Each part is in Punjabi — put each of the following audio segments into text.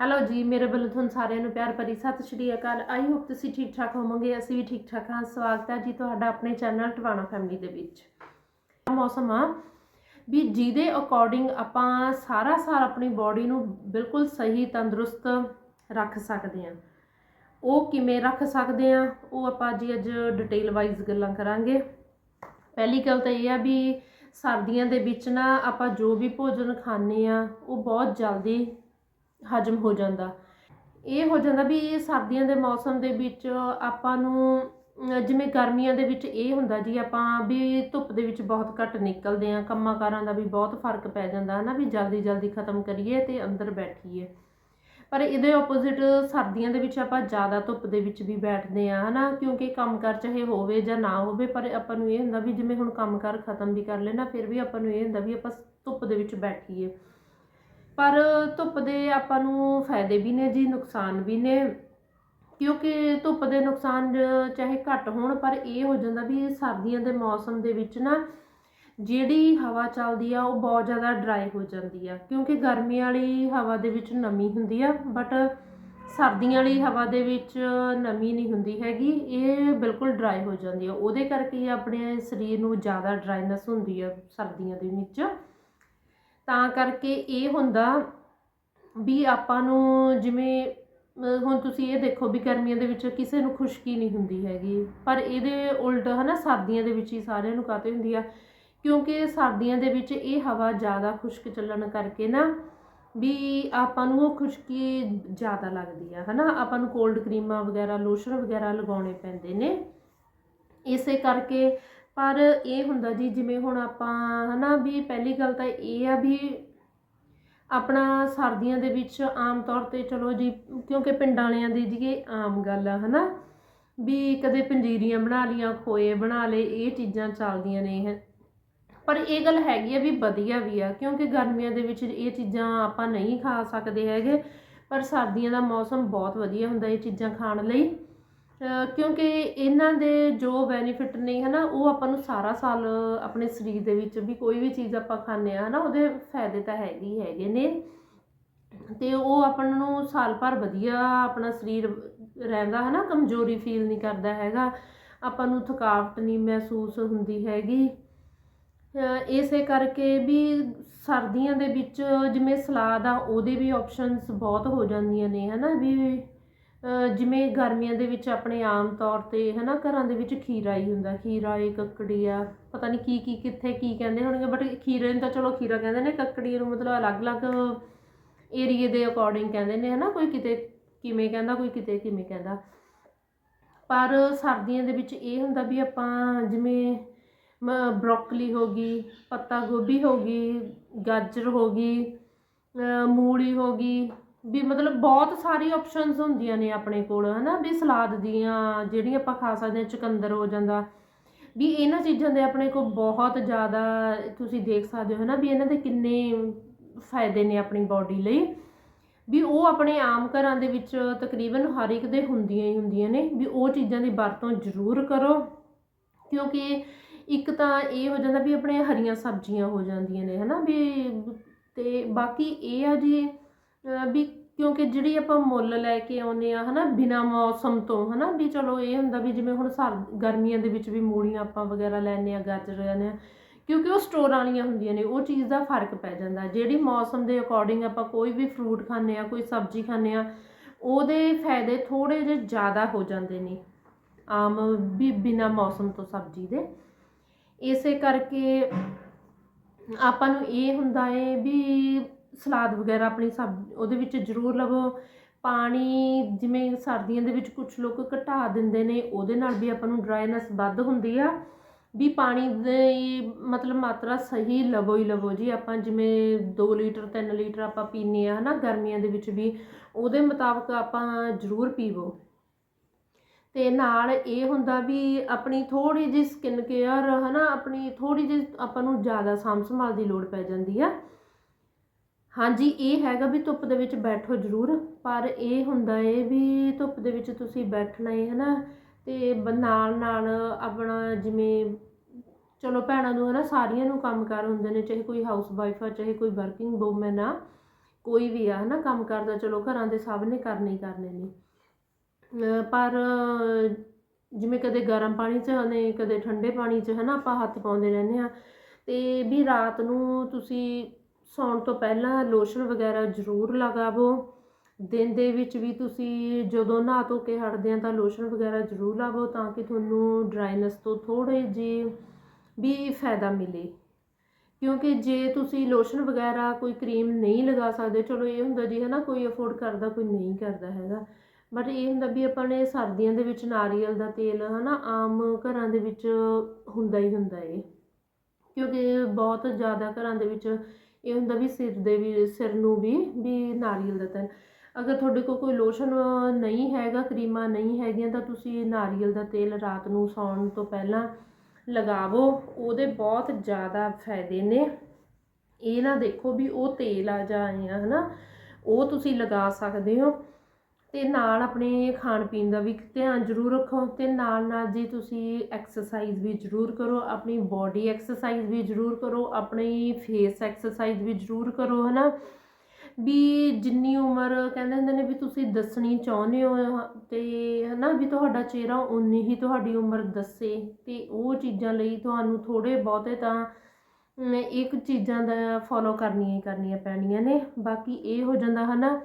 ਹੈਲੋ ਜੀ, ਮੇਰੇ ਵੱਲੋਂ ਤੁਹਾਨੂੰ ਸਾਰਿਆਂ ਨੂੰ ਪਿਆਰ ਭਰੀ ਸਤਿ ਸ਼੍ਰੀ ਅਕਾਲ। ਆਈ ਹੋਪ ਤੁਸੀਂ ਠੀਕ ਠਾਕ ਹੋਵੋਗੇ, ਅਸੀਂ ਵੀ ਠੀਕ ਠਾਕ ਹਾਂ। ਸਵਾਗਤ ਹੈ ਜੀ ਤੁਹਾਡਾ ਆਪਣੇ ਚੈਨਲ ਟਵਾਣਾ ਫੈਮਿਲੀ ਦੇ ਵਿੱਚ। ਮੌਸਮ ਆ। ਵੀ ਜਿਹਦੇ ਅਕੋਰਡਿੰਗ ਆਪਾਂ ਸਾਰਾ ਸਾਲ ਆਪਣੀ ਬਾਡੀ ਨੂੰ ਬਿਲਕੁਲ ਸਹੀ, ਤੰਦਰੁਸਤ ਰੱਖ ਸਕਦੇ ਹਾਂ। ਉਹ ਕਿਵੇਂ ਰੱਖ ਸਕਦੇ ਆ ਉਹ ਆਪਾਂ ਜੀ ਅੱਜ ਡਿਟੇਲ ਵਾਈਜ਼ ਗੱਲਾਂ ਕਰਾਂਗੇ। ਪਹਿਲੀ ਗੱਲ ਤਾਂ ਇਹ ਆ ਵੀ ਸਰਦੀਆਂ ਦੇ ਵਿੱਚ ਨਾ ਆਪਾਂ ਜੋ ਵੀ ਭੋਜਨ ਖਾਂਦੇ ਆ ਉਹ ਬਹੁਤ ਜਲਦੀ ਹਜਮ ਹੋ ਜਾਂਦਾ। ਇਹ ਹੋ ਜਾਂਦਾ ਵੀ ਇਹ ਸਰਦੀਆਂ ਦੇ ਮੌਸਮ ਦੇ ਵਿੱਚ ਆਪਾਂ ਨੂੰ ਜਿਵੇਂ ਗਰਮੀਆਂ ਦੇ ਵਿੱਚ ਇਹ ਹੁੰਦਾ ਜੀ, ਆਪਾਂ ਵੀ ਧੁੱਪ ਦੇ ਵਿੱਚ ਬਹੁਤ ਘੱਟ ਨਿਕਲਦੇ ਆ ਕੰਮਾਂ ਕਾਰਾਂ ਦਾ ਵੀ ਬਹੁਤ ਫ਼ਰਕ ਪੈ ਜਾਂਦਾ ਹੈ ਨਾ ਵੀ ਜਲਦੀ ਜਲਦੀ ਖਤਮ ਕਰੀਏ ਤੇ ਅੰਦਰ ਬੈਠੀਏ। ਪਰ ਇਹਦੇ ਆਪੋਜ਼ਿਟ ਸਰਦੀਆਂ ਦੇ ਵਿੱਚ ਆਪਾਂ ਜ਼ਿਆਦਾ ਧੁੱਪ ਦੇ ਵਿੱਚ ਵੀ ਬੈਠਦੇ ਆ ਹਨਾ, ਕਿਉਂਕਿ ਕੰਮਕਾਰ ਚਾਹੇ ਹੋਵੇ ਜਾਂ ਨਾ ਹੋਵੇ, ਪਰ ਆਪਾਂ ਨੂੰ ਇਹ ਹੁੰਦਾ ਵੀ ਜਿਵੇਂ ਹੁਣ ਕੰਮਕਾਰ ਖਤਮ ਵੀ ਕਰ ਲੈਣਾ, ਫਿਰ ਵੀ ਆਪਾਂ ਨੂੰ ਇਹ ਹੁੰਦਾ ਵੀ ਆਪਾਂ ਧੁੱਪ ਦੇ ਵਿੱਚ ਬੈਠੀਏ। ਪਰ ਧੁੱਪ ਦੇ ਆਪਾਂ ਨੂੰ ਫਾਇਦੇ ਵੀ ਨੇ ਜੀ, ਨੁਕਸਾਨ ਵੀ ਨੇ। ਕਿਉਂਕਿ ਧੁੱਪ ਦੇ ਨੁਕਸਾਨ ਚਾਹੇ ਘੱਟ ਹੋਣ, ਪਰ ਇਹ ਹੋ ਜਾਂਦਾ ਵੀ ਸਰਦੀਆਂ ਦੇ ਮੌਸਮ ਦੇ ਵਿੱਚ ਨਾ ਜਿਹੜੀ ਹਵਾ ਚੱਲਦੀ ਆ, ਉਹ ਬਹੁਤ ਜ਼ਿਆਦਾ ਡਰਾਈ ਹੋ ਜਾਂਦੀ ਆ। ਕਿਉਂਕਿ ਗਰਮੀ ਵਾਲੀ ਹਵਾ ਦੇ ਵਿੱਚ ਨਮੀ ਹੁੰਦੀ ਆ ਬਟ ਸਰਦੀਆਂ ਵਾਲੀ ਹਵਾ ਦੇ ਵਿੱਚ ਨਮੀ ਨਹੀਂ ਹੁੰਦੀ ਹੈਗੀ, ਇਹ ਬਿਲਕੁਲ ਡਰਾਈ ਹੋ ਜਾਂਦੀ ਆ। ਉਹਦੇ ਕਰਕੇ ਆਪਣੇ ਸਰੀਰ ਨੂੰ ਜ਼ਿਆਦਾ ਡਰਾਈਨੈਸ ਹੁੰਦੀ ਆ ਸਰਦੀਆਂ ਦੇ ਵਿੱਚ। ਤਾਂ ਕਰਕੇ ਇਹ ਹੁੰਦਾ ਵੀ ਆਪਾਂ ਨੂੰ ਜਿਵੇਂ ਹੁਣ ਤੁਸੀਂ ਇਹ ਦੇਖੋ ਵੀ ਗਰਮੀਆਂ ਦੇ ਵਿੱਚ ਕਿਸੇ ਨੂੰ ਖੁਸ਼ਕੀ ਨਹੀਂ ਹੁੰਦੀ ਹੈਗੀ। ਪਰ ਇਹਦੇ ਉਲਟ ਹਨਾ, ਸਰਦੀਆਂ ਦੇ ਵਿੱਚ ਹੀ ਸਾਰਿਆਂ ਨੂੰ ਕਾਤੇ ਹੁੰਦੀ ਆ। ਕਿਉਂਕਿ ਸਰਦੀਆਂ ਦੇ ਵਿੱਚ ਇਹ ਹਵਾ ਜ਼ਿਆਦਾ ਖੁਸ਼ਕ ਚੱਲਣ ਕਰਕੇ ਨਾ ਵੀ ਆਪਾਂ ਨੂੰ ਉਹ ਖੁਸ਼ਕੀ ਜ਼ਿਆਦਾ ਲੱਗਦੀ ਆ, ਹਨਾ। ਆਪਾਂ ਨੂੰ ਕੋਲਡ ਕਰੀਮਾਂ ਵਗੈਰਾ ਲੋਸ਼ਨ ਵਗੈਰਾ ਲਗਾਉਣੇ ਪੈਂਦੇ ਨੇ। ਇਸੇ ਕਰਕੇ ਪਰ ਇਹ ਹੁੰਦਾ ਜੀ, ਜਿਵੇਂ ਹੁਣ ਆਪਾਂ ਹਨਾ ਵੀ ਪਹਿਲੀ ਗੱਲ ਤਾਂ ਇਹ ਆ ਵੀ ਆਪਣਾ ਸਰਦੀਆਂ ਦੇ ਵਿੱਚ ਆਮ ਤੌਰ ਤੇ ਚਲੋ ਜੀ, ਕਿਉਂਕਿ ਪਿੰਡਾਂ ਵਾਲਿਆਂ ਦੀ ਜੀ ਇਹ ਆਮ ਗੱਲ ਆ ਹਨਾ, ਵੀ ਕਦੇ ਪੰਜੀਰੀਆਂ ਬਣਾ ਲੀਆਂ ਖੋਏ ਬਣਾ ਲਏ, ਇਹ ਚੀਜ਼ਾਂ ਚੱਲਦੀਆਂ ਨੇ ਪਰ ਇਹ ਗੱਲ ਹੈਗੀ ਆ ਵੀ ਵਧੀਆ ਵੀ ਆ, ਕਿਉਂਕਿ ਗਰਮੀਆਂ ਦੇ ਵਿੱਚ ਇਹ ਚੀਜ਼ਾਂ ਆਪਾਂ ਨਹੀਂ ਖਾ ਸਕਦੇ ਹੈਗੇ, ਪਰ ਸਰਦੀਆਂ ਦਾ ਮੌਸਮ ਬਹੁਤ ਵਧੀਆ ਹੁੰਦਾ ਇਹ ਚੀਜ਼ਾਂ ਖਾਣ ਲਈ। ਕਿਉਂਕਿ ਇਹਨਾਂ ਦੇ ਜੋ ਬੈਨੀਫਿਟ ਨੇ ਹੈ ਨਾ ਉਹ ਆਪਾਂ ਨੂੰ ਸਾਰਾ ਸਾਲ ਆਪਣੇ ਸਰੀਰ ਦੇ ਵਿੱਚ ਵੀ ਕੋਈ ਵੀ ਚੀਜ਼ ਆਪਾਂ ਖਾਂਦੇ ਆ ਨਾ ਉਹਦੇ ਫਾਇਦੇ ਤਾਂ ਹੈਗੇ ਹੀ ਹੈਗੇ ਨੇ। ਤੇ ਉਹ ਆਪਾਂ ਨੂੰ ਸਾਲ ਭਰ ਵਧੀਆ ਆਪਣਾ ਸਰੀਰ ਰਹਿੰਦਾ ਹੈ ਨਾ ਕਮਜ਼ੋਰੀ ਫੀਲ ਨਹੀਂ ਕਰਦਾ ਹੈਗਾ। ਆਪਾਂ ਨੂੰ ਥਕਾਵਟ ਨਹੀਂ ਮਹਿਸੂਸ ਹੁੰਦੀ ਹੈਗੀ। ਅਹ ਇਸੇ ਕਰਕੇ ਵੀ ਸਰਦੀਆਂ ਦੇ ਵਿੱਚ ਜਿਵੇਂ ਸਲਾਦ ਆ, ਉਹਦੇ ਵੀ ਆਪਸ਼ਨਸ ਬਹੁਤ ਹੋ ਜਾਂਦੀਆਂ ਨੇ ਹੈ ਨਾ ਵੀ ਜਿਵੇਂ ਗਰਮੀਆਂ ਦੇ ਵਿੱਚ ਆਪਣੇ ਆਮ ਤੌਰ ਤੇ ਹੈ ਨਾ ਘਰਾਂ ਦੇ ਵਿੱਚ ਖੀਰਾ ਹੀ ਹੁੰਦਾ, ਖੀਰਾ ਏ ਕੱਕੜੀ ਆ, ਪਤਾ ਨਹੀਂ ਕੀ ਕੀ ਕਿੱਥੇ ਕੀ ਕਹਿੰਦੇ ਹੋਣਗੇ ਬਟ ਖੀਰੇ ਨੂੰ ਤਾਂ ਚਲੋ ਖੀਰਾ ਕਹਿੰਦੇ ਨੇ, ਕੱਕੜੀ ਨੂੰ ਮਤਲਬ ਅਲੱਗ-ਅਲੱਗ ਏਰੀਏ ਦੇ ਅਕੋਰਡਿੰਗ ਕਹਿੰਦੇ ਨੇ ਹੈ ਨਾ ਕੋਈ ਕਿਤੇ ਕਿਵੇਂ ਕਹਿੰਦਾ, ਕੋਈ ਕਿਤੇ ਕਿਵੇਂ ਕਹਿੰਦਾ। ਪਰ ਸਰਦੀਆਂ ਦੇ ਵਿੱਚ ਇਹ ਹੁੰਦਾ ਵੀ ਆਪਾਂ ਜਿਵੇਂ ਬ੍ਰੋਕਲੀ ਹੋ ਗਈ, ਪੱਤਾ ਗੋਭੀ ਹੋ ਗਈ, ਗਾਜਰ ਹੋ ਗਈ ਮੂਲੀ ਹੋ ਗਈ ਵੀ ਮਤਲਬ ਬਹੁਤ ਸਾਰੀ ਆਪਸ਼ਨਸ ਹੁੰਦੀਆਂ ਨੇ ਆਪਣੇ ਕੋਲ, ਹਨਾ? ਵੀ ਸਲਾਦ ਦੀਆਂ ਜਿਹੜੀਆਂ ਆਪਾਂ ਖਾ ਸਕਦੇ ਹਾਂ, ਚੁਕੰਦਰ ਹੋ ਜਾਂਦਾ। ਵੀ ਇਹਨਾਂ ਚੀਜ਼ਾਂ ਦੇ ਆਪਣੇ ਕੋਲ ਬਹੁਤ ਜ਼ਿਆਦਾ ਤੁਸੀਂ ਦੇਖ ਸਕਦੇ ਹੋ, ਹਨਾ? ਵੀ ਇਹਨਾਂ ਦੇ ਕਿੰਨੇ ਫਾਇਦੇ ਨੇ ਆਪਣੀ ਬਾਡੀ ਲਈ। ਵੀ ਉਹ ਆਪਣੇ ਆਮ ਘਰਾਂ ਦੇ ਵਿੱਚ ਤਕਰੀਬਨ ਹਰ ਇੱਕ ਦੇ ਹੁੰਦੀਆਂ ਹੀ ਹੁੰਦੀਆਂ ਨੇ। ਵੀ ਉਹ ਚੀਜ਼ਾਂ ਦੀ ਵਰਤੋਂ ਜ਼ਰੂਰ ਕਰੋ, ਕਿਉਂਕਿ ਇੱਕ ਤਾਂ ਇਹ ਹੋ ਜਾਂਦਾ ਵੀ ਆਪਣੇ ਹਰੀਆਂ ਸਬਜ਼ੀਆਂ ਹੋ ਜਾਂਦੀਆਂ ਨੇ, ਹਨਾ? ਵੀ ਤੇ ਬਾਕੀ ਇਹ ਆ ਜੀ ਵੀ ਕਿਉਂਕਿ ਜਿਹੜੀ ਆਪਾਂ ਮੁੱਲ ਲੈ ਕੇ ਆਉਨੇ ਆ ਹਨਾ, ਬਿਨਾ ਮੌਸਮ ਤੋਂ, ਹਨਾ, ਵੀ ਚਲੋ ਇਹ ਹੁੰਦਾ ਵੀ ਜਿਵੇਂ ਹੁਣ ਸਰ, ਗਰਮੀਆਂ ਦੇ ਵਿੱਚ ਵੀ ਮੂਲੀਆਂ ਆਪਾਂ ਵਗੈਰਾ ਲੈਨੇ ਆ ਗਾਜਰ ਲੈਨੇ ਆ ਕਿਉਂਕਿ ਉਹ ਸਟੋਰ ਵਾਲੀਆਂ ਹੁੰਦੀਆਂ ਨੇ, ਉਹ ਚੀਜ਼ ਦਾ ਫ਼ਰਕ ਪੈ ਜਾਂਦਾ। ਜਿਹੜੀ ਮੌਸਮ ਦੇ ਅਕੋਰਡਿੰਗ ਆਪਾਂ ਕੋਈ ਵੀ ਫਰੂਟ ਖਾਂਦੇ ਆ ਕੋਈ ਸਬਜ਼ੀ ਖਾਂਦੇ ਆ ਉਹਦੇ ਫਾਇਦੇ ਥੋੜੇ ਜਿਹੇ ਜ਼ਿਆਦਾ ਹੋ ਜਾਂਦੇ ਨੇ, ਆਮ ਵੀ ਬਿਨਾ ਮੌਸਮ ਤੋਂ ਸਬਜ਼ੀ ਦੇ। ਇਸੇ ਕਰਕੇ ਆਪਾਂ ਨੂੰ ਇਹ ਹੁੰਦਾ ਏ ਵੀ ਸਲਾਦ ਵਗੈਰਾ ਆਪਣੀ ਸਬ ਉਹਦੇ ਵਿੱਚ ਜ਼ਰੂਰ ਲਵੋ। ਪਾਣੀ ਜਿਵੇਂ ਸਰਦੀਆਂ ਦੇ ਵਿੱਚ ਕੁਝ ਲੋਕ ਘਟਾ ਦਿੰਦੇ ਨੇ, ਉਹਦੇ ਨਾਲ ਵੀ ਆਪਾਂ ਨੂੰ ਡਰਾਈਨੈਸ ਵੱਧ ਹੁੰਦੀ ਆ। ਵੀ ਪਾਣੀ ਦੀ ਮਤਲਬ ਮਾਤਰਾ ਸਹੀ ਲਵੋ ਹੀ ਲਵੋ ਜੀ। ਆਪਾਂ ਜਿਵੇਂ 2 ਲੀਟਰ 3 ਲੀਟਰ ਆਪਾਂ ਪੀਨੇ ਆ ਹਨਾ, ਗਰਮੀਆਂ ਦੇ ਵਿੱਚ ਵੀ, ਉਹਦੇ ਮੁਤਾਬਕ ਆਪਾਂ ਜ਼ਰੂਰ ਪੀਵੋ। ਤੇ ਨਾਲ ਇਹ ਹੁੰਦਾ ਵੀ ਆਪਣੀ ਥੋੜੀ ਜਿਹੀ ਸਕਿਨ ਕੇਅਰ ਹਨਾ, ਆਪਣੀ ਥੋੜੀ ਜਿਹੀ ਆਪਾਂ ਨੂੰ ਜ਼ਿਆਦਾ ਸਾਂਭ ਸੰਭਾਲ ਦੀ ਲੋੜ ਪੈ ਜਾਂਦੀ ਆ। ਹਾਂਜੀ, ਇਹ ਹੈਗਾ ਵੀ ਧੁੱਪ ਦੇ ਵਿੱਚ ਬੈਠੋ ਜ਼ਰੂਰ, ਪਰ ਇਹ ਹੁੰਦਾ ਏ ਵੀ ਧੁੱਪ ਦੇ ਵਿੱਚ ਤੁਸੀਂ ਬੈਠਣਾ ਏ, ਹਨਾ? ਤੇ ਬ- ਨਾਲ ਨਾਲ ਆਪਣਾ ਜਿਵੇਂ ਚਲੋ ਭੈਣਾਂ ਨੂੰ, ਹਨਾ, ਸਾਰੀਆਂ ਨੂੰ ਕੰਮਕਾਰ ਹੁੰਦੇ ਨੇ, ਚਾਹੇ ਕੋਈ ਹਾਊਸ ਵਾਈਫ ਆ, ਚਾਹੇ ਕੋਈ ਵਰਕਿੰਗ ਵੂਮਨ ਆ, ਕੋਈ ਵੀ ਆ, ਹਨਾ, ਕੰਮ ਕਰਦਾ, ਚਲੋ ਘਰਾਂ ਦੇ ਸਭ ਨੇ ਕਰਨੇ ਹੀ ਕਰਨੇ ਨੇ। ਪਰ ਜਿਵੇਂ ਕਦੇ ਗਰਮ ਪਾਣੀ 'ਚ ਨੇ, ਕਦੇ ਠੰਡੇ ਪਾਣੀ 'ਚ, ਹਨਾ, ਆਪਾਂ ਹੱਥ ਪਾਉਂਦੇ ਰਹਿੰਦੇ ਆ ਤੇ ਵੀ ਰਾਤ ਨੂੰ ਤੁਸੀਂ ਸੌਣ ਤੋਂ ਪਹਿਲਾਂ ਲੋਸ਼ਨ ਵਗੈਰਾ ਜ਼ਰੂਰ ਲਗਾਵੋ। ਦਿਨ ਦੇ ਵਿੱਚ ਵੀ ਤੁਸੀਂ ਜਦੋਂ ਨਹਾ ਧੋ ਕੇ ਹਟਦੇ ਆ ਤਾਂ ਲੋਸ਼ਨ ਵਗੈਰਾ ਜ਼ਰੂਰ ਲਾਵੋ ਤਾਂ ਕਿ ਤੁਹਾਨੂੰ ਡਰਾਈਨੈਸ ਤੋਂ ਥੋੜੇ ਜਿਹੇ ਵੀ ਫਾਇਦਾ ਮਿਲੇ। ਕਿਉਂਕਿ ਜੇ ਤੁਸੀਂ ਲੋਸ਼ਨ ਵਗੈਰਾ ਕੋਈ ਕਰੀਮ ਨਹੀਂ ਲਗਾ ਸਕਦੇ, ਚਲੋ ਇਹ ਹੁੰਦਾ ਜੀ ਹੈ ਨਾ ਕੋਈ ਅਫੋਰਡ ਕਰਦਾ, ਕੋਈ ਨਹੀਂ ਕਰਦਾ ਹੈਗਾ। ਬਟ ਇਹ ਹੁੰਦਾ ਵੀ ਆਪਾਂ ਨੇ ਸਰਦੀਆਂ ਦੇ ਵਿੱਚ ਨਾਰੀਅਲ ਦਾ ਤੇਲ ਹੈ ਨਾ ਆਮ ਘਰਾਂ ਦੇ ਵਿੱਚ ਹੁੰਦਾ ਹੀ ਹੁੰਦਾ ਏ ਕਿਉਂਕਿ ਬਹੁਤ ਜ਼ਿਆਦਾ ਘਰਾਂ ਦੇ ਵਿੱਚ ਇਹ ਹੁੰਦਾ ਵੀ ਸਿਰ ਦੇ ਵੀ, ਸਿਰ ਨੂੰ ਵੀ ਵੀ ਨਾਰੀਅਲ ਦਾ ਤੇਲ। ਅਗਰ ਤੁਹਾਡੇ ਕੋਲ ਕੋਈ ਲੋਸ਼ਨ ਨਹੀਂ ਹੈਗਾ, ਕਰੀਮਾਂ ਨਹੀਂ ਹੈਗੀਆਂ, ਤਾਂ ਤੁਸੀਂ ਨਾਰੀਅਲ ਦਾ ਤੇਲ ਰਾਤ ਨੂੰ ਸੌਣ ਤੋਂ ਪਹਿਲਾਂ ਲਗਾਵੋ। ਉਹਦੇ ਬਹੁਤ ਜ਼ਿਆਦਾ ਫਾਇਦੇ ਨੇ। ਇਹ ਨਾ ਦੇਖੋ ਵੀ ਉਹ ਤੇਲ ਆ ਜਾਏ ਆ, ਹਨਾ? ਉਹ ਤੁਸੀਂ ਲਗਾ ਸਕਦੇ ਹੋ। ਤੇ ਨਾਲ ਆਪਣੇ ਖਾਣ ਪੀਣ ਦਾ ਵੀ ਧਿਆਨ ਜ਼ਰੂਰ ਰੱਖੋ ਤੇ ਨਾਲ ਨਾਲ ਜੀ ਤੁਸੀਂ ਐਕਸਰਸਾਈਜ਼ ਵੀ ਜ਼ਰੂਰ ਕਰੋ, ਆਪਣੀ ਬਾਡੀ ਐਕਸਰਸਾਈਜ਼ ਵੀ ਜ਼ਰੂਰ ਕਰੋ, ਆਪਣੀ ਫੇਸ ਐਕਸਰਸਾਈਜ਼ ਵੀ ਜ਼ਰੂਰ ਕਰੋ, ਹਨਾ? ਵੀ ਜਿੰਨੀ ਉਮਰ ਕਹਿੰਦੇ ਹੁੰਦੇ ਨੇ ਵੀ ਤੁਸੀਂ ਦੱਸਣੀ ਚਾਹੁੰਦੇ ਹੋ, ਤੇ ਹਨਾ, ਵੀ ਤੁਹਾਡਾ ਚਿਹਰਾ ਉਨੀ ਹੀ ਤੁਹਾਡੀ ਉਮਰ ਦੱਸੇ ਤੇ ਉਹ ਚੀਜ਼ਾਂ ਲਈ ਤੁਹਾਨੂੰ ਥੋੜੇ ਬਹੁਤੇ ਤਾਂ ਇੱਕ ਚੀਜ਼ਾਂ ਦਾ ਫੋਲੋ ਕਰਨੀਆਂ ਹੀ ਕਰਨੀਆਂ ਪੈਣੀਆਂ ਨੇ, ਬਾਕੀ ਇਹ ਹੋ ਜਾਂਦਾ, ਹਨਾ?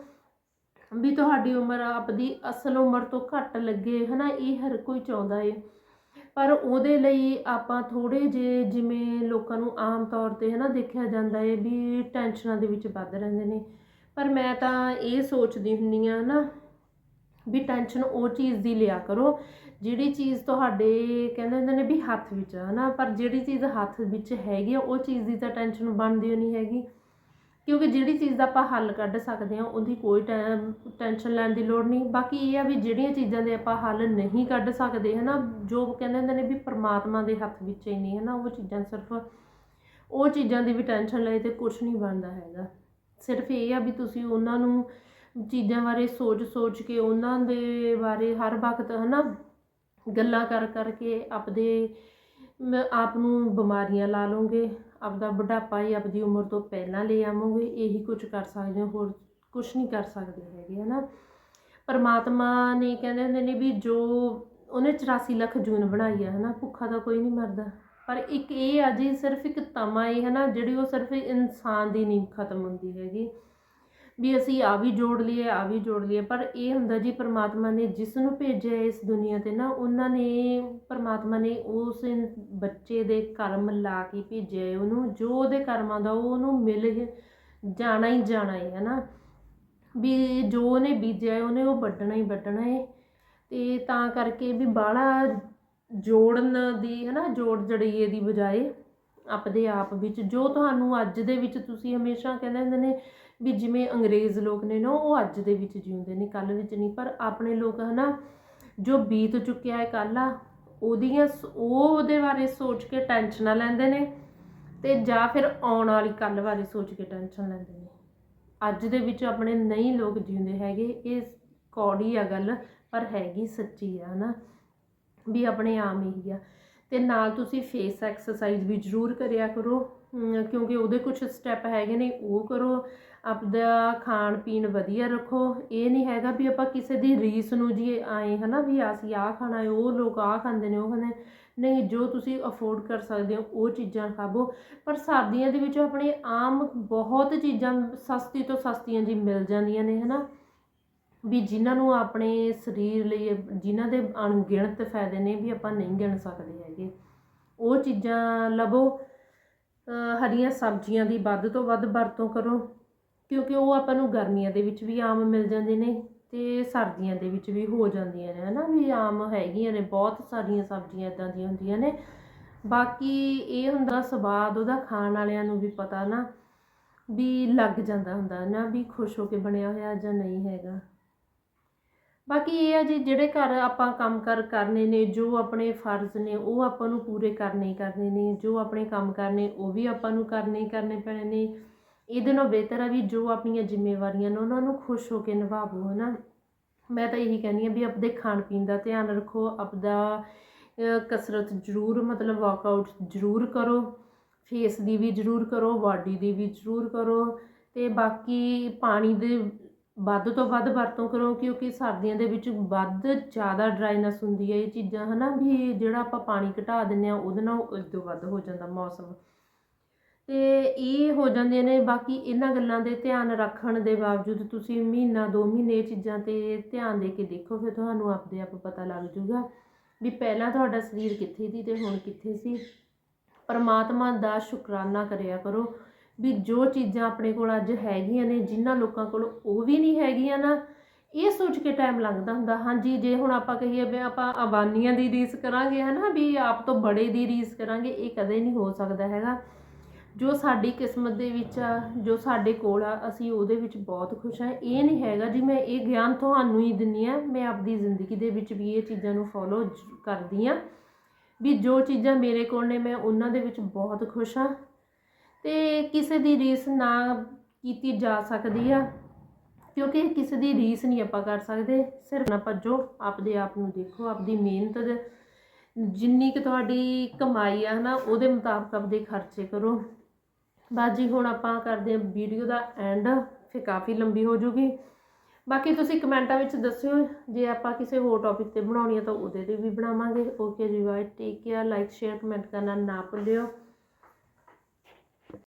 ਵੀ ਤੁਹਾਡੀ ਉਮਰ ਆਪਦੀ ਅਸਲ ਉਮਰ ਤੋਂ ਘੱਟ ਲੱਗੇ, ਹਨਾ, ਇਹ ਹਰ ਕੋਈ ਚਾਹੁੰਦਾ ਏ। ਪਰ ਉਹਦੇ ਲਈ ਆਪਾਂ ਥੋੜੇ ਜੇ ਜਿਵੇਂ ਲੋਕਾਂ ਨੂੰ ਆਮ ਤੌਰ ਤੇ, ਹਨਾ, ਦੇਖਿਆ ਜਾਂਦਾ ਏ ਵੀ ਟੈਨਸ਼ਨਾਂ ਦੇ ਵਿੱਚ ਵੱਧ ਰਹਿੰਦੇ ਨੇ। ਪਰ ਮੈਂ ਤਾਂ ਇਹ ਸੋਚਦੀ ਹੁੰਨੀ ਆ ਨਾ ਵੀ ਟੈਨਸ਼ਨ ਉਹ ਚੀਜ਼ ਦੀ ਲਿਆ ਕਰੋ, ਜਿਹੜੀ ਚੀਜ਼ ਤੁਹਾਡੇ, ਕਹਿੰਦੇ ਹੁੰਦੇ ਨੇ ਵੀ ਹੱਥ ਵਿੱਚ ਹੈ ਨਾ ਪਰ ਜਿਹੜੀ ਚੀਜ਼ ਹੱਥ ਵਿੱਚ ਹੈਗੀ ਆ, ਉਹ ਚੀਜ਼ ਦੀ ਤਾਂ ਟੈਨਸ਼ਨ ਬਣਦੀ ਨਹੀਂ ਹੈਗੀ। ਕਿਉਂਕਿ ਜਿਹੜੀ ਚੀਜ਼ ਦਾ ਆਪਾਂ ਹੱਲ ਕੱਢ ਸਕਦੇ ਹਾਂ, ਉਹਦੀ ਕੋਈ ਟੈਨਸ਼ਨ ਲੈਣ ਦੀ ਲੋੜ ਨਹੀਂ। ਬਾਕੀ ਇਹ ਆ ਵੀ ਜਿਹੜੀਆਂ ਚੀਜ਼ਾਂ ਦੇ ਆਪਾਂ ਹੱਲ ਨਹੀਂ ਕੱਢ ਸਕਦੇ, ਹਨਾ, ਜੋ ਕਹਿੰਦੇ ਹੁੰਦੇ ਨੇ ਵੀ ਪਰਮਾਤਮਾ ਦੇ ਹੱਥ ਵਿੱਚ ਹੀ ਨਹੀਂ, ਹਨਾ, ਉਹ ਚੀਜ਼ਾਂ ਸਿਰਫ ਉਹ ਚੀਜ਼ਾਂ ਦੀ ਵੀ ਟੈਨਸ਼ਨ ਲਏ ਤੇ ਕੁਝ ਨਹੀਂ ਬਣਦਾ ਹੈਗਾ। ਸਿਰਫ ਇਹ ਆ ਵੀ ਤੁਸੀਂ ਉਹਨਾਂ ਨੂੰ ਚੀਜ਼ਾਂ ਬਾਰੇ ਸੋਚ ਸੋਚ ਕੇ ਉਹਨਾਂ ਦੇ ਬਾਰੇ ਹਰ ਵਕਤ, ਹਨਾ, ਗੱਲਾਂ ਕਰ ਕਰਕੇ ਆਪਦੇ ਆਪ ਨੂੰ ਬਿਮਾਰੀਆਂ ਲਾ ਲਓਗੇ ਆਪਦਾ ਬੁਢਾਪਾ ਹੀ ਆਪਦੀ ਉਮਰ ਤੋਂ ਪਹਿਲਾਂ ਲੈ ਆਵੋਗੇ, ਇਹੀ ਕੁਝ ਕਰ ਸਕਦੇ ਹੋ, ਹੋਰ ਕੁਝ ਨਹੀਂ ਕਰ ਸਕਦੇ ਹੈਗੇ, ਹਨਾ। ਪਰਮਾਤਮਾ ਨੇ ਕਹਿੰਦੇ ਹੁੰਦੇ ਨੇ ਵੀ ਜੋ ਉਹਨੇ 84 ਲੱਖ ਜੂਨ ਬਣਾਈ ਆ, ਹਨਾ, ਭੁੱਖਾ ਤਾਂ ਕੋਈ ਨਹੀਂ ਮਰਦਾ। ਪਰ ਇੱਕ ਇਹ ਆ ਜੀ, ਸਿਰਫ ਇੱਕ ਤਮਾ ਹੈ ਹਨਾ, ਜਿਹੜੀ ਉਹ ਸਿਰਫ ਇਨਸਾਨ ਦੀ ਨਹੀਂ ਖਤਮ ਹੁੰਦੀ ਹੈਗੀ। ਵੀ ਅਸੀਂ ਆ ਵੀ ਜੋੜ ਲਈਏ, ਆ ਵੀ ਜੋੜ ਲਈਏ। ਪਰ ਇਹ ਹੁੰਦਾ ਜੀ ਪਰਮਾਤਮਾ ਨੇ ਜਿਸ ਨੂੰ ਭੇਜਿਆ ਇਸ ਦੁਨੀਆ ਤੇ ਨਾ, ਉਹਨਾਂ ਨੇ ਪਰਮਾਤਮਾ ਨੇ ਉਸ ਬੱਚੇ ਦੇ ਕਰਮ ਲਾ ਕੇ ਭੇਜਿਆ ਹੈ ਉਹਨੂੰ, ਜੋ ਉਹਦੇ ਕਰਮਾਂ ਦਾ ਉਹ ਉਹਨੂੰ ਮਿਲ ਜਾਣਾ ਹੀ ਜਾਣਾ ਹੈ ਨਾ ਵੀ ਜੋ ਉਹਨੇ ਬੀਜਿਆ ਉਹਨੇ ਉਹ ਵੱਢਣਾ ਹੀ ਵੱਢਣਾ ਹੈ। ਤੇ ਤਾਂ ਕਰਕੇ ਵੀ ਬਾਹਲਾ ਜੋੜਨ ਦੀ ਹੈ ਨਾ ਜੋੜ ਜੜਈਏ ਦੀ ਬਜਾਏ ਆਪਦੇ ਆਪ ਵਿੱਚ, ਜੋ ਤੁਹਾਨੂੰ ਅੱਜ ਦੇ ਵਿੱਚ ਤੁਸੀਂ ਹਮੇਸ਼ਾ ਕਹਿੰਦੇ ਹੁੰਦੇ ਨੇ ਵੀ ਜਿਵੇਂ ਅੰਗਰੇਜ਼ ਲੋਕ ਨੇ ਨਾ, ਉਹ ਅੱਜ ਦੇ ਵਿੱਚ ਜਿਉਂਦੇ ਨੇ ਕੱਲ ਵਿੱਚ ਨਹੀਂ, ਪਰ ਆਪਣੇ ਲੋਕ ਹਨਾ, ਜੋ ਬੀਤ ਚੁੱਕਿਆ ਹੈ ਕੱਲ ਆ, ਉਹਦੀਆਂ ਸ- ਉਹ ਉਹਦੇ ਬਾਰੇ ਸੋਚ ਕੇ ਟੈਨਸ਼ਨਾਂ ਲੈਂਦੇ ਨੇ ਤੇ ਜਾਂ ਫਿਰ ਆਉਣ ਵਾਲੀ ਕੱਲ ਬਾਰੇ ਸੋਚ ਕੇ ਟੈਨਸ਼ਨ ਲੈਂਦੇ ਨੇ। ਅੱਜ ਦੇ ਵਿੱਚ ਆਪਣੇ ਨਹੀਂ ਲੋਕ ਜਿਉਂਦੇ ਹੈਗੇ, ਇਹ ਕੌੜੀ ਆ ਗੱਲ, ਪਰ ਹੈਗੀ ਸੱਚੀ ਆ ਹਨਾ, ਵੀ ਆਪਣੇ ਆਮ ਹੀ ਆ। ਤੇ ਨਾਲ ਤੁਸੀਂ ਫੇਸ ਐਕਸਰਸਾਈਜ਼ ਵੀ ਜ਼ਰੂਰ ਕਰਿਆ ਕਰੋ ਕਿਉਂਕਿ ਉਹਦੇ ਕੁਝ ਸਟੈਪ ਹੈਗੇ ਨੇ, ਉਹ ਕਰੋ। ਆਪਦਾ ਖਾਣ ਪੀਣ ਵਧੀਆ ਰੱਖੋ। ਇਹ ਨਹੀਂ ਹੈਗਾ ਵੀ ਆਪਾਂ ਕਿਸੇ ਦੀ ਰੀਸ ਨੂੰ ਜੀ ਆਏ ਹਨਾ ਵੀ ਅਸੀਂ ਆਹ ਖਾਣਾ ਹੈ, ਉਹ ਲੋਕ ਆਹ ਖਾਂਦੇ ਨੇ, ਉਹ ਖਾਂਦੇ ਨਹੀਂ, ਜੋ ਤੁਸੀਂ ਅਫੋਰਡ ਕਰ ਸਕਦੇ ਹੋ, ਉਹ ਚੀਜ਼ਾਂ ਖਾਵੋ। ਪਰ ਸਰਦੀਆਂ ਦੇ ਵਿੱਚ ਆਪਣੇ ਆਮ ਬਹੁਤ ਚੀਜ਼ਾਂ ਸਸਤੀ ਤੋਂ ਸਸਤੀਆਂ ਜੀ ਮਿਲ ਜਾਂਦੀਆਂ ਨੇ ਹਨਾ। ਵੀ ਜਿਨ੍ਹਾਂ ਨੂੰ ਆਪਣੇ ਸਰੀਰ ਲਈ, ਜਿਨ੍ਹਾਂ ਦੇ ਅਣਗਿਣਤ ਫਾਇਦੇ ਨੇ ਵੀ ਆਪਾਂ ਨਹੀਂ ਗਿਣ ਸਕਦੇ ਹੈਗੇ। ਉਹ ਚੀਜ਼ਾਂ ਲਵੋ। ਹਰੀਆਂ ਸਬਜ਼ੀਆਂ ਦੀ ਵੱਧ ਤੋਂ ਵੱਧ ਵਰਤੋਂ ਕਰੋ। ਕਿਉਂਕਿ ਉਹ ਆਪਾਂ ਨੂੰ ਗਰਮੀਆਂ ਦੇ ਵਿੱਚ ਵੀ ਆਮ ਮਿਲ ਜਾਂਦੇ ਨੇ ਅਤੇ ਸਰਦੀਆਂ ਦੇ ਵਿੱਚ ਵੀ ਹੋ ਜਾਂਦੀਆਂ ਨੇ ਹੈ ਨਾ ਵੀ ਆਮ ਹੈਗੀਆਂ ਨੇ, ਬਹੁਤ ਸਾਰੀਆਂ ਸਬਜ਼ੀਆਂ ਇਦਾਂ ਦੀਆਂ ਹੁੰਦੀਆਂ ਨੇ। ਬਾਕੀ ਇਹ ਹੁੰਦਾ ਸਵਾਦ ਉਹਦਾ ਖਾਣ ਵਾਲਿਆਂ ਨੂੰ ਵੀ ਪਤਾ ਨਾ, ਵੀ ਲੱਗ ਜਾਂਦਾ ਹੁੰਦਾ ਨਾ, ਵੀ ਖੁਸ਼ ਹੋ ਕੇ ਬਣਿਆ ਹੋਇਆ ਜਾਂ ਨਹੀਂ ਹੈਗਾ। ਬਾਕੀ ਇਹ ਆ ਜੀ, ਜਿਹੜੇ ਘਰ ਆਪਾਂ ਕੰਮ ਕਰ, ਕਰਨੇ ਨੇ, ਜੋ ਆਪਣੇ ਫਰਜ਼ ਨੇ, ਉਹ ਆਪਾਂ ਨੂੰ ਪੂਰੇ ਕਰਨੇ ਹੀ ਕਰਨੇ ਨੇ, ਜੋ ਆਪਣੇ ਕੰਮ ਕਰਨੇ, ਉਹ ਵੀ ਆਪਾਂ ਨੂੰ ਕਰਨੇ ਹੀ ਕਰਨੇ ਪੈਣੇ ਨੇ। ਇਹਦੇ ਨਾਲੋਂ ਬਿਹਤਰ ਆ ਵੀ ਜੋ ਆਪਣੀਆਂ ਜ਼ਿੰਮੇਵਾਰੀਆਂ ਨੇ ਉਹਨਾਂ ਨੂੰ ਖੁਸ਼ ਹੋ ਕੇ ਨਿਭਾਵੋ, ਹਨਾ? ਮੈਂ ਤਾਂ ਇਹੀ ਕਹਿੰਦੀ ਆ ਵੀ ਆਪਦੇ ਖਾਣ ਪੀਣ ਦਾ ਧਿਆਨ ਰੱਖੋ, ਆਪਦਾ ਕਸਰਤ ਜ਼ਰੂਰ, ਮਤਲਬ ਵਾਕਆਊਟ ਜ਼ਰੂਰ ਕਰੋ ਫੇਸ ਦੀ ਵੀ ਜ਼ਰੂਰ ਕਰੋ ਬਾਡੀ ਦੀ ਵੀ ਜ਼ਰੂਰ ਕਰੋ, ਤੇ ਬਾਕੀ ਪਾਣੀ ਦੇ ਵੱਧ ਤੋਂ ਵੱਧ ਵਰਤੋਂ ਕਰੋ, ਕਿਉਂਕਿ ਸਰਦੀਆਂ ਦੇ ਵਿੱਚ ਵੱਧ ਜ਼ਿਆਦਾ ਡਰਾਈਨੈਸ ਹੁੰਦੀ ਹੈ ਇਹ ਚੀਜ਼ਾਂ, ਹਨਾ? ਵੀ ਜਿਹੜਾ ਆਪਾਂ ਪਾਣੀ ਘਟਾ ਦਿੰਨੇ ਆ, ਉਹਦੇ ਨਾਲ ਉਸ ਤੋਂ ਵੱਧ ਹੋ ਜਾਂਦਾ ਮੌਸਮ। ਤੇ ਇਹ ਹੋ ਜਾਂਦੀਆਂ ਨੇ, ਬਾਕੀ ਇਹਨਾਂ ਗੱਲਾਂ ਦੇ ਧਿਆਨ ਰੱਖਣ ਦੇ ਬਾਵਜੂਦ ਤੁਸੀਂ ਮਹੀਨਾ, ਦੋ ਮਹੀਨੇ ਇਹ ਚੀਜ਼ਾਂ ਤੇ ਧਿਆਨ ਦੇ ਕੇ ਦੇਖੋ, ਫਿਰ ਤੁਹਾਨੂੰ ਆਪਦੇ ਆਪ ਪਤਾ ਲੱਗ ਜੂਗਾ ਵੀ ਪਹਿਲਾਂ ਤੁਹਾਡਾ ਸਰੀਰ ਕਿੱਥੇ ਸੀ ਅਤੇ ਹੁਣ ਕਿੱਥੇ ਸੀ। ਪਰਮਾਤਮਾ ਦਾ ਸ਼ੁਕਰਾਨਾ ਕਰਿਆ ਕਰੋ ਵੀ ਜੋ ਚੀਜ਼ਾਂ ਆਪਣੇ ਕੋਲ ਅੱਜ ਹੈਗੀਆਂ ਨੇ, ਜਿਨ੍ਹਾਂ ਲੋਕਾਂ ਕੋਲ ਉਹ ਵੀ ਨਹੀਂ ਹੈਗੀਆਂ ਨਾ, ਇਹ ਸੋਚ ਕੇ ਟਾਈਮ ਲੱਗਦਾ ਹੁੰਦਾ। ਹਾਂਜੀ, ਜੇ ਹੁਣ ਆਪਾਂ ਕਹੀਏ ਵੀ ਆਪਾਂ ਅਬਾਨੀਆਂ ਦੀ ਰੀਸ ਕਰਾਂਗੇ ਹਨਾ, ਵੀ ਆਪ ਤੋਂ ਬੜੇ ਦੀ ਰੀਸ ਕਰਾਂਗੇ, ਇਹ ਕਦੇ ਨਹੀਂ ਹੋ ਸਕਦਾ ਹੈਗਾ। ਜੋ ਸਾਡੀ ਕਿਸਮਤ ਦੇ ਵਿੱਚ ਆ, ਜੋ ਸਾਡੇ ਕੋਲ ਆ, ਅਸੀਂ ਉਹਦੇ ਵਿੱਚ ਬਹੁਤ ਖੁਸ਼ ਹਾਂ। ਇਹ ਨਹੀਂ ਹੈਗਾ ਜੀ, ਮੈਂ ਇਹ ਗਿਆਨ ਤੁਹਾਨੂੰ ਹੀ ਦਿੰਨੀ ਆ ਮੈਂ ਆਪਦੀ ਜ਼ਿੰਦਗੀ ਦੇ ਵਿੱਚ ਵੀ ਇਹ ਚੀਜ਼ਾਂ ਨੂੰ ਫੋਲੋ ਕਰਦੀ ਆ ਵੀ ਜੋ ਚੀਜ਼ਾਂ ਮੇਰੇ ਕੋਲ ਨੇ, ਮੈਂ ਉਹਨਾਂ ਦੇ ਵਿੱਚ ਬਹੁਤ ਖੁਸ਼ ਹਾਂ। ਤੇ ਕਿਸੇ ਦੀ ਰੀਸ ਨਾ ਕੀਤੀ ਜਾ ਸਕਦੀ ਆ, ਕਿਉਂਕਿ ਕਿਸੇ ਦੀ ਰੀਸ ਨਹੀਂ ਆਪਾਂ ਕਰ ਸਕਦੇ। ਸਿਰਫ ਨਾ ਭੱਜੋ, ਆਪਦੇ ਆਪ ਨੂੰ ਦੇਖੋ, ਆਪਦੀ ਮਿਹਨਤ ਦੇ, ਜਿੰਨੀ ਕਿ ਤੁਹਾਡੀ ਕਮਾਈ ਆ ਨਾ ਉਹਦੇ ਮੁਤਾਬਕ ਆਪਦੇ ਖਰਚੇ ਕਰੋ। ਬਾਜੀ ਹੁਣ ਆਪਾਂ ਕਰਦੇ ਹਾਂ ਵੀਡੀਓ ਦਾ ਐਂਡ ਫਿਰ ਕਾਫੀ ਲੰਬੀ ਹੋ ਜੂਗੀ ਬਾਕੀ ਤੁਸੀਂ ਕਮੈਂਟਾਂ ਵਿੱਚ ਦੱਸਿਓ, ਜੇ ਆਪਾਂ ਕਿਸੇ ਹੋਰ ਟੌਪਿਕ ਤੇ ਬਣਾਉਣੀ ਹੈ ਤਾਂ ਉਹਦੇ ਤੇ ਵੀ ਬਣਾਵਾਂਗੇ। Okay ji bye take care like share comment ਕਰਨਾ ਨਾ ਭੁੱਲਿਓ।